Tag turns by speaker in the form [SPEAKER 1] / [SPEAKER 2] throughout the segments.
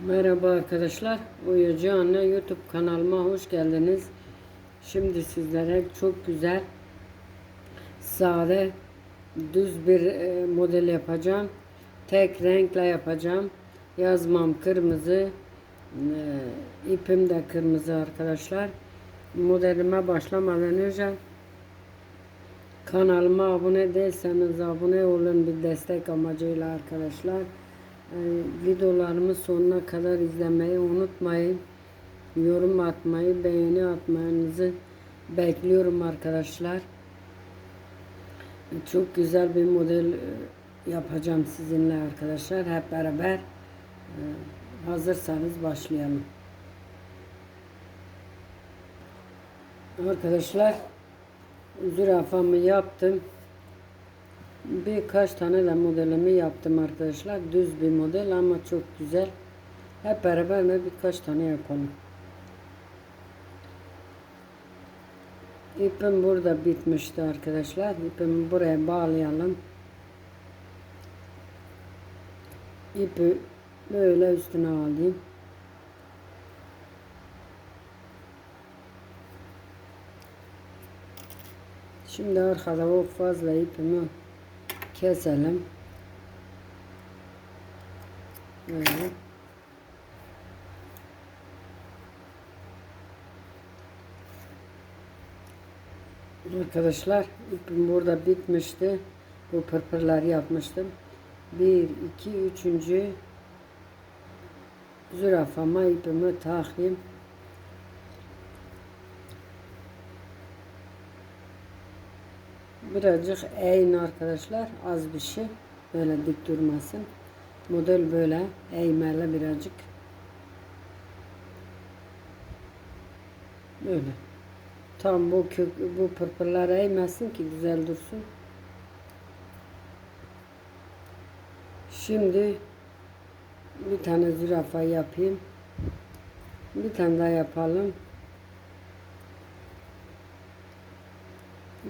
[SPEAKER 1] Merhaba arkadaşlar. Uyucu Anne YouTube kanalıma hoş geldiniz. Şimdi sizlere çok güzel sade düz bir e, model yapacağım. Tek renkle yapacağım. Yazmam kırmızı. e, ipim de kırmızı arkadaşlar. Modelime başlamadan önce kanalıma abone değilseniz abone olun bir destek amacıyla arkadaşlar. Ee, videolarımı sonuna kadar izlemeyi unutmayın. Yorum atmayı, beğeni atmanızı bekliyorum arkadaşlar. Çok güzel bir model e, yapacağım sizinle arkadaşlar. Hep beraber e, hazırsanız başlayalım. Arkadaşlar zürafamı yaptım. Birkaç tane de modelimi yaptım arkadaşlar. Düz bir model ama çok güzel. Hep beraber de birkaç tane yapalım. İpim burada bitmişti arkadaşlar. İpimi buraya bağlayalım. İpi böyle üstüne alayım. Şimdi arkada o fazla ipimi keselim. Böyle. Arkadaşlar ipim burada bitmişti. Bu pırpırları yapmıştım. Bir, iki, üçüncü zürafama ipimi takayım. Birazcık eğin arkadaşlar. Az bir şey. Böyle dik durmasın. Model böyle eğmeli birazcık. Böyle. Tam bu kök, bu pırpırlar eğmesin ki güzel dursun. Şimdi bir tane zürafa yapayım. Bir tane daha yapalım.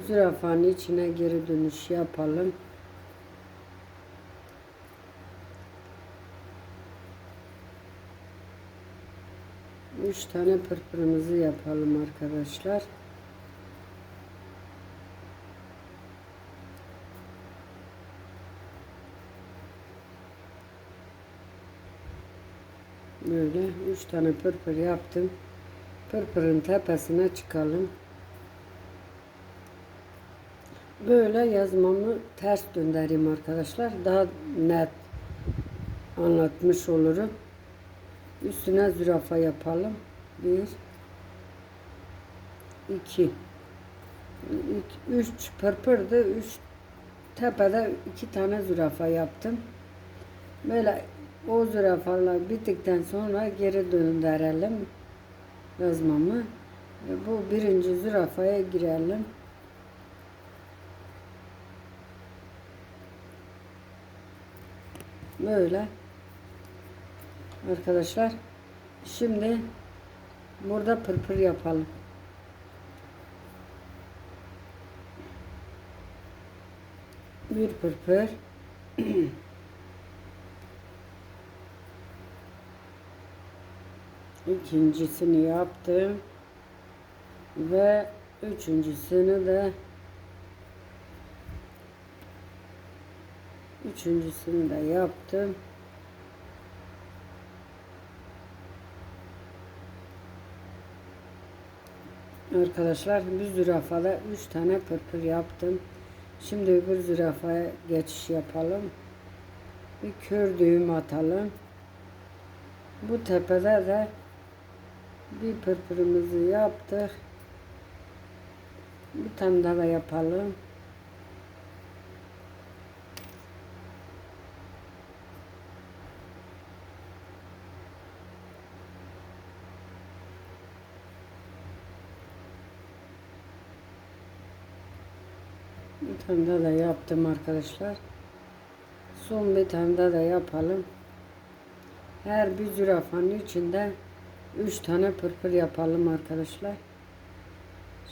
[SPEAKER 1] Zürafanın içine geri dönüş yapalım. Üç tane pırpırımızı yapalım arkadaşlar. Böyle üç tane pırpır yaptım. Pırpırın tepesine çıkalım. Böyle yazmamı ters döndüreyim arkadaşlar. Daha net anlatmış olurum. Üstüne zürafa yapalım. Bir, iki, üç pırpırdı. Üç tepede iki tane zürafa yaptım. Böyle o zürafalar bittikten sonra geri döndürelim yazmamı. Bu birinci zürafaya girelim. Böyle. Arkadaşlar. Şimdi burada pırpır yapalım. Bir pırpır. İkincisini yaptım. Ve üçüncüsünü de Üçüncüsünü de yaptım. Arkadaşlar bir zürafada üç tane pırpır yaptım. Şimdi öbür zürafaya geçiş yapalım. Bir kör düğüm atalım. Bu tepede de bir pırpırımızı yaptık. Bir tane daha da yapalım. Bir tane daha da yaptım arkadaşlar. Son bir tane daha da yapalım. Her bir zürafanın içinde üç tane pırpır yapalım arkadaşlar.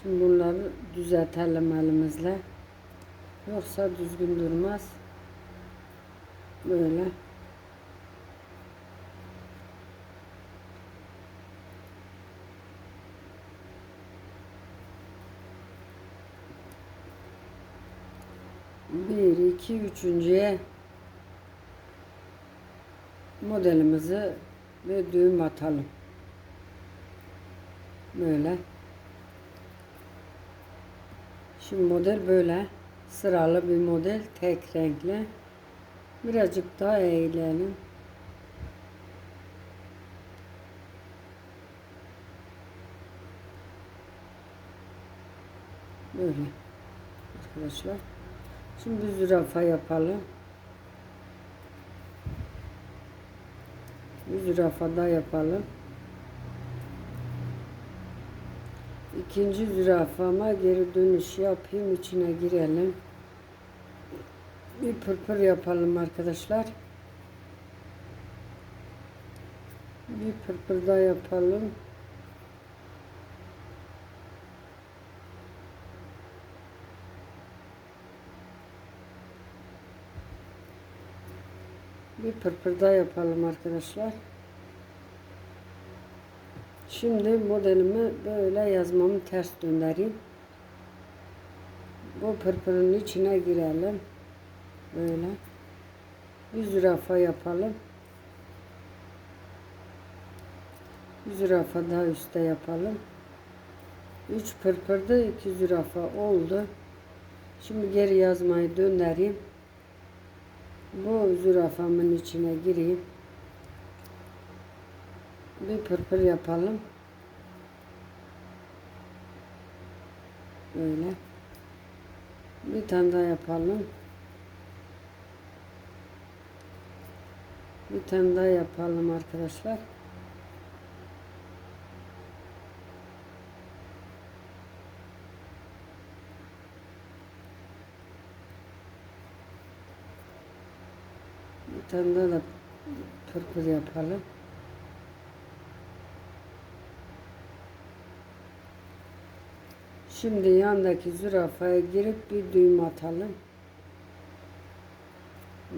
[SPEAKER 1] Şimdi bunları düzeltelim elimizle. Yoksa düzgün durmaz. Böyle. Bir, iki, üçüncüye modelimizi ve düğüm atalım. Böyle. Şimdi model böyle. Sıralı bir model. Tek renkli. Birazcık daha eğilelim. Böyle. Arkadaşlar. Şimdi zürafa yapalım. Zürafa daha yapalım. İkinci zürafama geri dönüş yapayım. içine girelim. Bir pırpır yapalım arkadaşlar. Bir pırpır daha yapalım. Bir pırpır daha yapalım arkadaşlar. Şimdi modelimi böyle yazmamı ters döndüreyim. Bu pırpırın içine girelim. Böyle. Bir zürafa yapalım. Bir zürafa daha üstte yapalım. Üç pırpırda iki zürafa oldu. Şimdi geri yazmayı döndüreyim. Bu zürafamın içine gireyim. Bir pırpır yapalım. Böyle. Bir tane daha yapalım. Bir tane daha yapalım arkadaşlar. Daha da pırpır yapalım. Şimdi yandaki zürafaya girip bir düğüm atalım.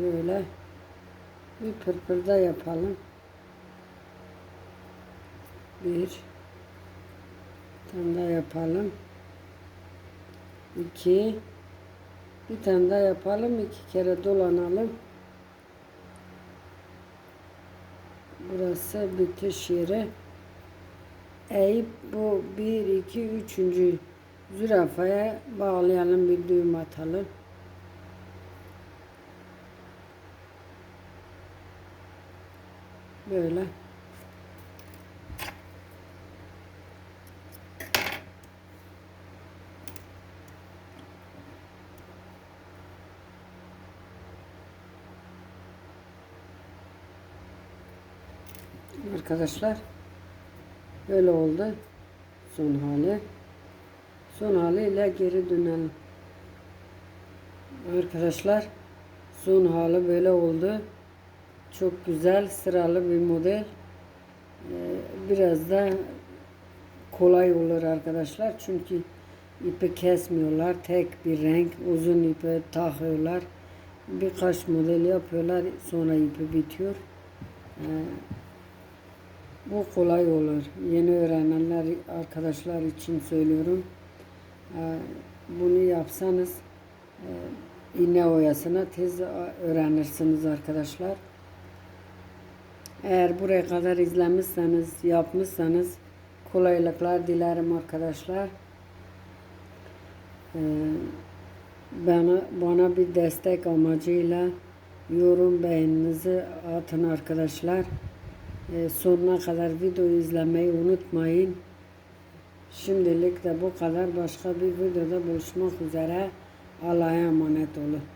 [SPEAKER 1] Böyle bir pırpır da yapalım. Bir tane daha yapalım. İki bir tane daha yapalım. iki kere dolanalım. Burası bitiş yeri. Eğip bu bir, iki, üçüncü zürafaya bağlayalım bir düğüm atalım. Böyle. Arkadaşlar böyle oldu son hali. Son haliyle geri dönelim. Arkadaşlar son hali böyle oldu. Çok güzel sıralı bir model. Ee, biraz da kolay olur arkadaşlar. Çünkü ipi kesmiyorlar. Tek bir renk uzun ipi takıyorlar. Birkaç model yapıyorlar. Sonra ipi bitiyor. Bu kolay olur. Yeni öğrenenler arkadaşlar için söylüyorum. Ee, bunu yapsanız e, iğne oyasına tez öğrenirsiniz arkadaşlar. Eğer buraya kadar izlemişseniz, yapmışsanız kolaylıklar dilerim arkadaşlar. Ee, bana, bana bir destek amacıyla yorum beğeninizi atın arkadaşlar. Ee, sonuna kadar videoyu izlemeyi unutmayın. Şimdilik de bu kadar. Başka bir videoda buluşmak üzere. Allah'a emanet olun.